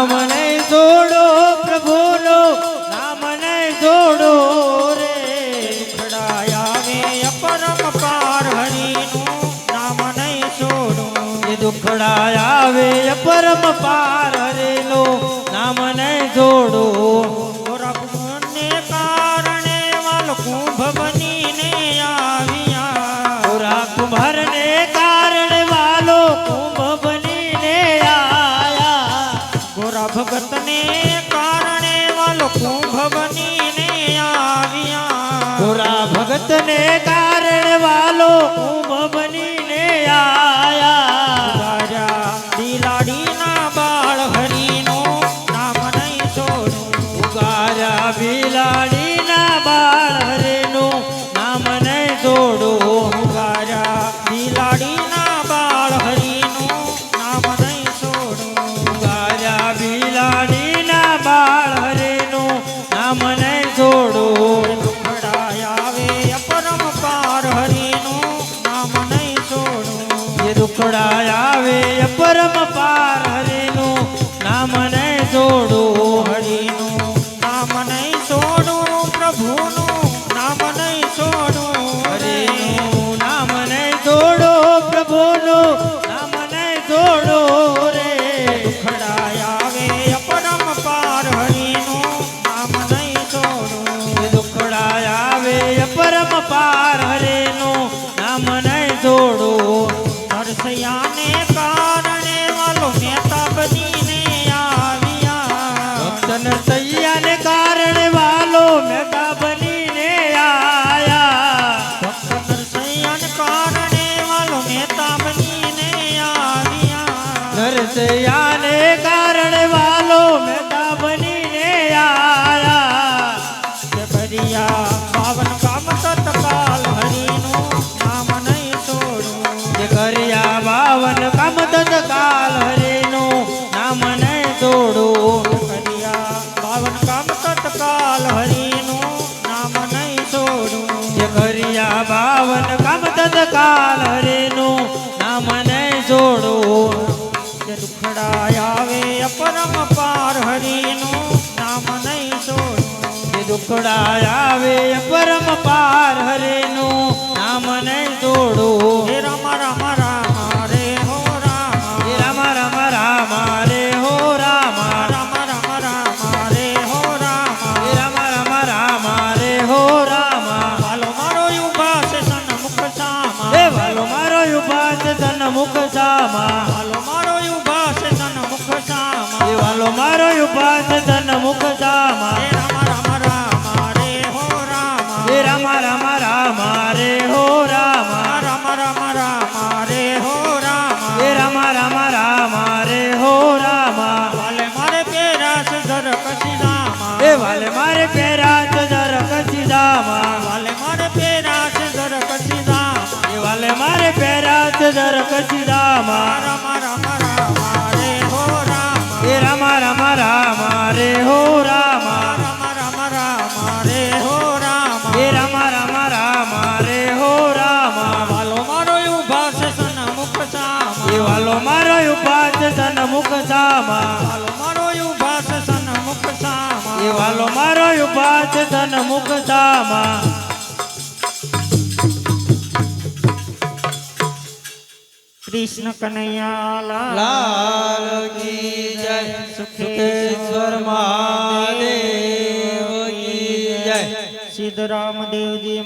નામને જોડો પ્રભુનો, નામને જોડો રે. દુખડાયા મે અપરમ પાર હરીનું નામને જોડો. એ દુખડાયા વે અપરમ પાર હરેનો નામને જોડો. રઘુને કારણે વાલ કુંભ બનીને આવ્યા. કુંભર ગોરા ભગતને કારણે વાલ કુંભ ને આવ્યા. ગોરા ભગત કારણે વાલો કુંભ ને આયા રાજા દિલાડીના બાળ હરિનું નામ નહીં છોડું ઉગાર્યા બિલાડીના નામ ને જોડો. દુખડા આવે પરમ પાર હરિનું નામ નહીં છોડું એ દુખડા આવે પરમ પાર હરેનું નામ ને જોડો. પરમ પાર હરેનું નામ ને જોડો. નરસૈયાને કારણે વાલો મહેતા બનીને આવ્યા. ભક્તન સૈયાને કારણે વાલો મેઘા બનીને આયા ભક્ત નરસૈયાને કારણે વાલો મહેતા બનીને આવ્યા. નરસૈયાને જોડો ભરિયા પાવન કામ તત્કાલ હરિનું નામ નહીં છોડું. જે કર્યા બાવન કામ તત્કાલ હરેનું નામ નહીં જોડો જે દુખડા આવે અપરમ પાર હરિનું નામ નહીં છોડું. જે દુખડા આવે પરમ પાર હરેનું નામ નહીં જોડો મુખ સામા. વાલો મારો ઉપાસ છે મુખ સામા. હે વાલો મારો ઉપાસ તન મુખ સામા. પેરા જર રામા રામ રામ રામ, રે હો રામા. હે રામ રામ રામ, રે હો રામા. રામ રામ રામ રે હો રામ હે રામ રામ રામ રે હો રામ વાલો મારો ઊભા છે તન મુખ સામા. હે વાલો મારો ઊભા છે મુખ સામા. કૃષ્ણ કનૈયા લાલ લાલ કી જય સુખેશ્વર મહાદેવ કી જય. સિદ્ધ દેવજી